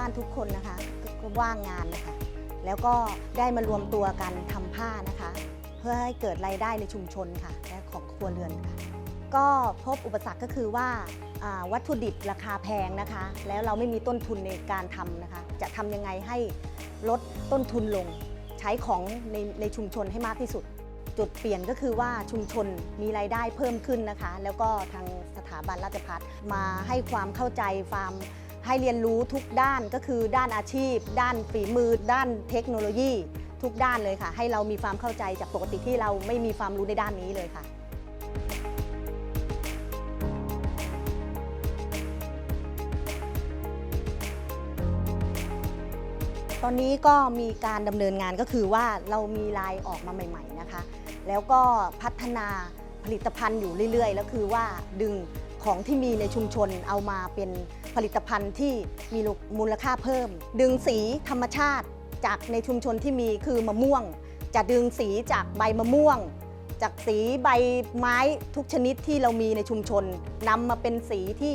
บ้านทุกคนนะคะก็ว่างงานนะคะแล้วก็ได้มารวมตัวกันทำผ้านะคะ เพื่อให้เกิดรายได้ในชุมชนค่ะ และของครัวเรือนค่ะ ก็พบอุปสรรคก็คือว่าอ่าวัตถุดิบราคาแพงนะคะ แล้วเราไม่มีต้นทุนในการทำนะคะ จะทำยังไงให้ลดต้นทุนลง ใช้ของในในชุมชนให้มากที่สุด จุดเปลี่ยนก็คือว่าชุมชนมีรายได้เพิ่มขึ้นนะคะ แล้วก็ทางสถาบันราชพัฒมาให้ความเข้าใจความ ให้เรียนรู้ทุกด้านก็คือด้านอาชีพ ด้านฝีมือ ด้านเทคโนโลยี ทุกด้านเลยค่ะ ให้เรามีความเข้าใจจากปกติที่เราไม่มีความรู้ในด้านนี้เลยค่ะตอนนี้ก็มีการดำเนินงานก็คือว่าเรามีลายออกมาใหม่ ๆนะคะ แล้วก็พัฒนาผลิตภัณฑ์อยู่เรื่อยๆ แล้วคือว่าดึงของที่มีในชุมชนเอามาเป็น ผลิตภัณฑ์ที่มีมูลค่าเพิ่ม ดึงสีธรรมชาติจากในชุมชนที่มีคือมะม่วง จะดึงสีจากใบมะม่วง จากสีใบไม้ทุกชนิดที่เรามีในชุมชนนำมาเป็นสีที่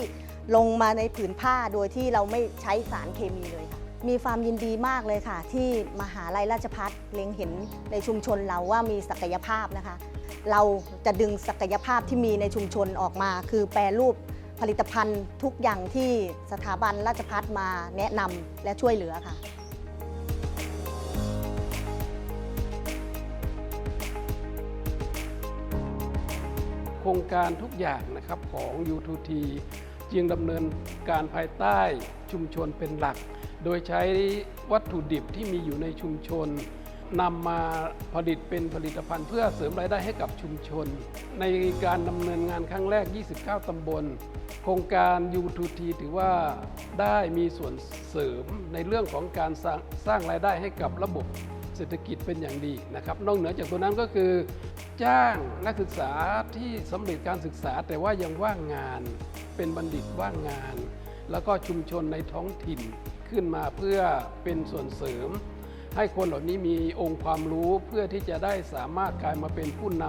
ลงมาในผืนผ้าโดยที่เราไม่ใช้สารเคมีเลยค่ะ มีความยินดีมากเลยค่ะ ที่มหาลัยราชพัฒเล็งเห็นในชุมชนเราว่ามีศักยภาพนะคะ เราจะดึงศักยภาพที่มีในชุมชนออกมา คือแปรรูป ผลิตภัณฑ์ทุกอย่างที่สถาบันราชพัฒมาแนะนำและช่วยเหลือค่ะโครงการทุกอย่างนะครับของ U2T จึงดำเนินการภายใต้ชุมชนเป็นหลัก โดยใช้วัตถุดิบที่มีอยู่ในชุมชน นำมาผลิตเป็นผลิตภัณฑ์เพื่อเสริมรายได้ให้กับชุมชน ในการดำเนินงานครั้งแรก 29 ตำบล โครงการ U2T ถือว่าได้มีส่วนเสริมในเรื่องของการสร้างสร้างรายได้ให้กับระบบเศรษฐกิจเป็นอย่างดีนะครับ นอกเหนือจากตัวนั้นก็คือ จ้างนักศึกษาที่สำเร็จการศึกษาแต่ว่ายังว่างงาน เป็นบัณฑิตว่างงาน แล้วก็ชุมชนในท้องถิ่นขึ้นมาเพื่อเป็นส่วนเสริม ให้คนเหล่านี้มีองค์ความรู้เพื่อที่จะได้สามารถกลายมาเป็นผู้น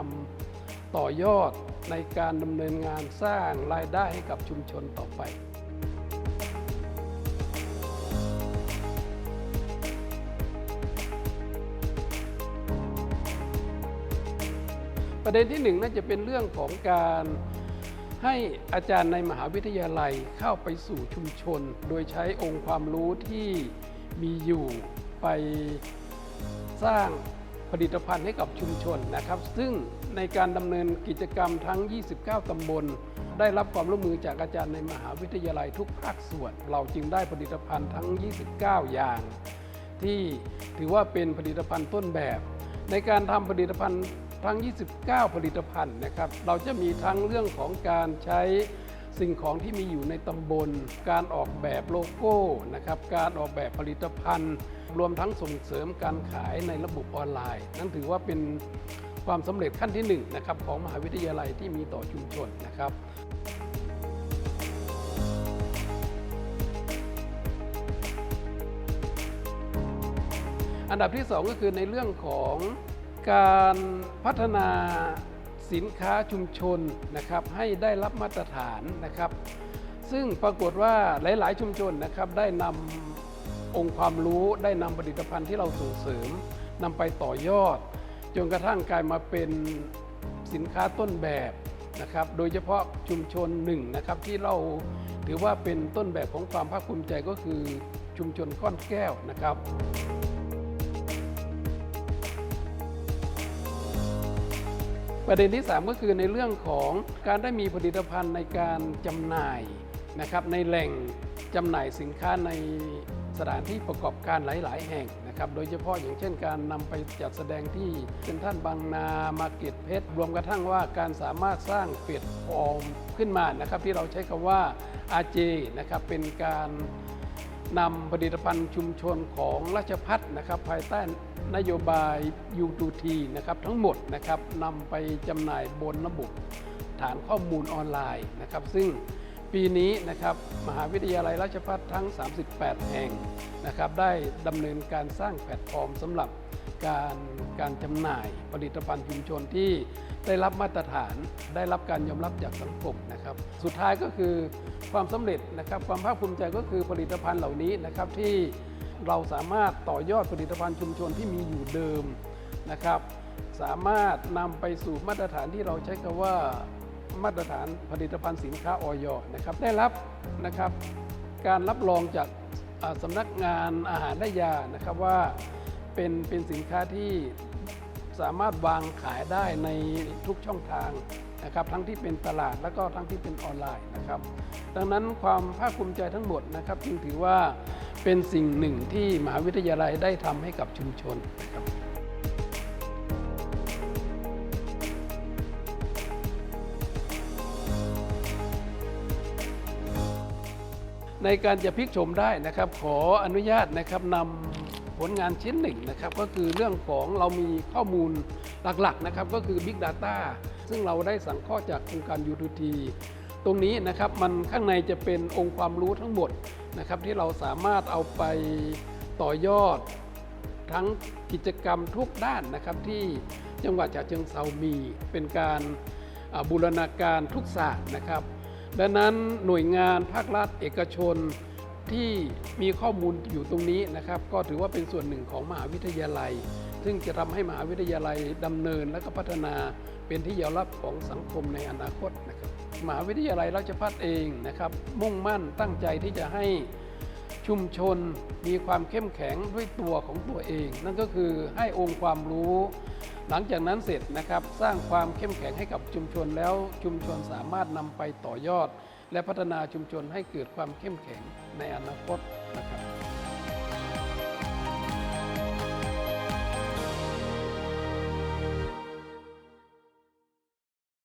ำต่อยอดในการดำเนินงานสร้างรายได้ให้กับชุมชนต่อไปประเด็นที่หนึ่งน่าจะเป็นเรื่องของการให้อาจารย์ในมหาวิทยาลัยเข้าไปสู่ชุมชน โดยใช้องค์ความรู้ที่มีอยู่ ไปสร้างผลิตภัณฑ์ให้กับชุมชนนะครับ ซึ่งในการดำเนินกิจกรรมทั้ง 29 ตำบล ได้รับความร่วมมือจากอาจารย์ในมหาวิทยาลัยทุกภาคส่วน เราจึงได้ผลิตภัณฑ์ทั้ง 29 อย่าง ที่ถือว่าเป็นผลิตภัณฑ์ต้นแบบ ในการทำผลิตภัณฑ์ทั้ง 29 ผลิตภัณฑ์นะครับ เราจะมีทั้งเรื่องของการใช้ สิ่งของที่มีอยู่ในตำบล การออกแบบโลโก้นะครับการออกแบบผลิตภัณฑ์ รวมทั้งส่งเสริมการขายในระบบออนไลน์ นั่นถือว่าเป็นความสำเร็จขั้นที่หนึ่งนะครับของมหาวิทยาลัยที่มีต่อชุมชนนะครับอันดับที่ 2 ก็คือในเรื่องของการพัฒนา สินค้าชุมชนนะครับให้ได้รับมาตรฐานนะครับ ซึ่งปรากฏว่าหลาย ๆ ชุมชนนะครับได้นำองค์ความรู้ได้นำผลิตภัณฑ์ที่เราส่งเสริมนำไปต่อยอด จนกระทั่งกลายมาเป็นสินค้าต้นแบบนะครับ โดยเฉพาะชุมชนหนึ่งนะครับที่เราถือว่าเป็นต้นแบบของความภาคภูมิใจก็คือชุมชนก้อนแก้วนะครับ ประเด็นที่ 3 ก็คือในเรื่องของการได้มีผลิตภัณฑ์ในการจำหน่ายนะครับในแหล่งจำหน่ายสินค้าในสถานที่ประกอบการหลาย ๆ แห่งนะครับ โดยเฉพาะอย่างเช่นการนำไปจัดแสดงที่เซ็นทรัลบางนา มาเก็ตเพชร รวมกระทั่งว่าการสามารถสร้างเปียดฟอร์มขึ้นมานะครับ ที่เราใช้คำว่า RJ นะครับ เป็นการนำผลิตภัณฑ์ชุมชนของราชพัฒนะครับภายใต้ นโยบาย U2T นะครับทั้งหมดนะครับนำไปจำหน่ายบนระบบฐานข้อมูลออนไลน์นะครับ ซึ่งปีนี้นะครับมหาวิทยาลัยราชภัฏทั้ง 38 แห่งนะครับ ได้ดำเนินการสร้างแพลตฟอร์มสำหรับการการจำหน่ายผลิตภัณฑ์ชุมชนที่ได้รับมาตรฐานได้รับการยอมรับจากสังคมนะครับ สุดท้ายก็คือความสำเร็จนะครับ ความภาคภูมิใจก็คือผลิตภัณฑ์เหล่านี้นะครับที่ เราสามารถต่อยอดผลิตภัณฑ์ชุมชนที่มีอยู่เดิมนะครับ สามารถนำไปสู่มาตรฐานที่เราใช้คำว่ามาตรฐานผลิตภัณฑ์สินค้าออยนะครับ ได้รับนะครับ การรับรองจากอ่าสำนักงานอาหารและยานะครับว่าเป็นเป็นสินค้าที่สามารถวางขายได้ในทุกช่องทางนะครับ ทั้งที่เป็นตลาดแล้วก็ทั้งที่เป็นออนไลน์นะครับ ดังนั้นความภาคภูมิใจทั้งหมดนะครับจึงถือว่า เป็นสิ่งหนึ่งที่มหาวิทยาลัยได้ทำให้กับชุมชนนะครับในการจะพลิกชมได้นะครับ ขออนุญาตนะครับนำผลงานชิ้นหนึ่งนะครับ ก็คือเรื่องของเรามีข้อมูลหลักๆนะครับ ก็คือ Big Data ซึ่งเราได้สังเคราะห์จากโครงการ U2T ตรงนี้นะครับ มันข้างในจะเป็นองค์ความรู้ทั้งหมด นะครับที่เราสามารถเอาไปต่อยอดทั้งกิจกรรมทุกด้านนะครับที่จังหวัดฉะเชิงเซามีเป็นการบูรณาการทุกศาสตร์นะครับดังนั้นหน่วยงานภาครัฐเอกชนที่มีข้อมูลอยู่ตรงนี้นะครับ ก็ถือว่าเป็นส่วนหนึ่งของมหาวิทยาลัย ซึ่งจะทำให้มหาวิทยาลัยดำเนินและก็พัฒนาเป็นที่ยอมรับของสังคมในอนาคตนะ มหาวิทยาลัยราชภัฏเองนะครับ มุ่งมั่นตั้งใจที่จะให้ชุมชนมีความเข้มแข็งด้วยตัวของตัวเอง นั่นก็คือให้องค์ความรู้ หลังจากนั้นเสร็จนะครับ สร้างความเข้มแข็งให้กับชุมชนแล้วชุมชนสามารถนำไปต่อยอด และพัฒนาชุมชนให้เกิดความเข้มแข็งในอนาคตนะครับ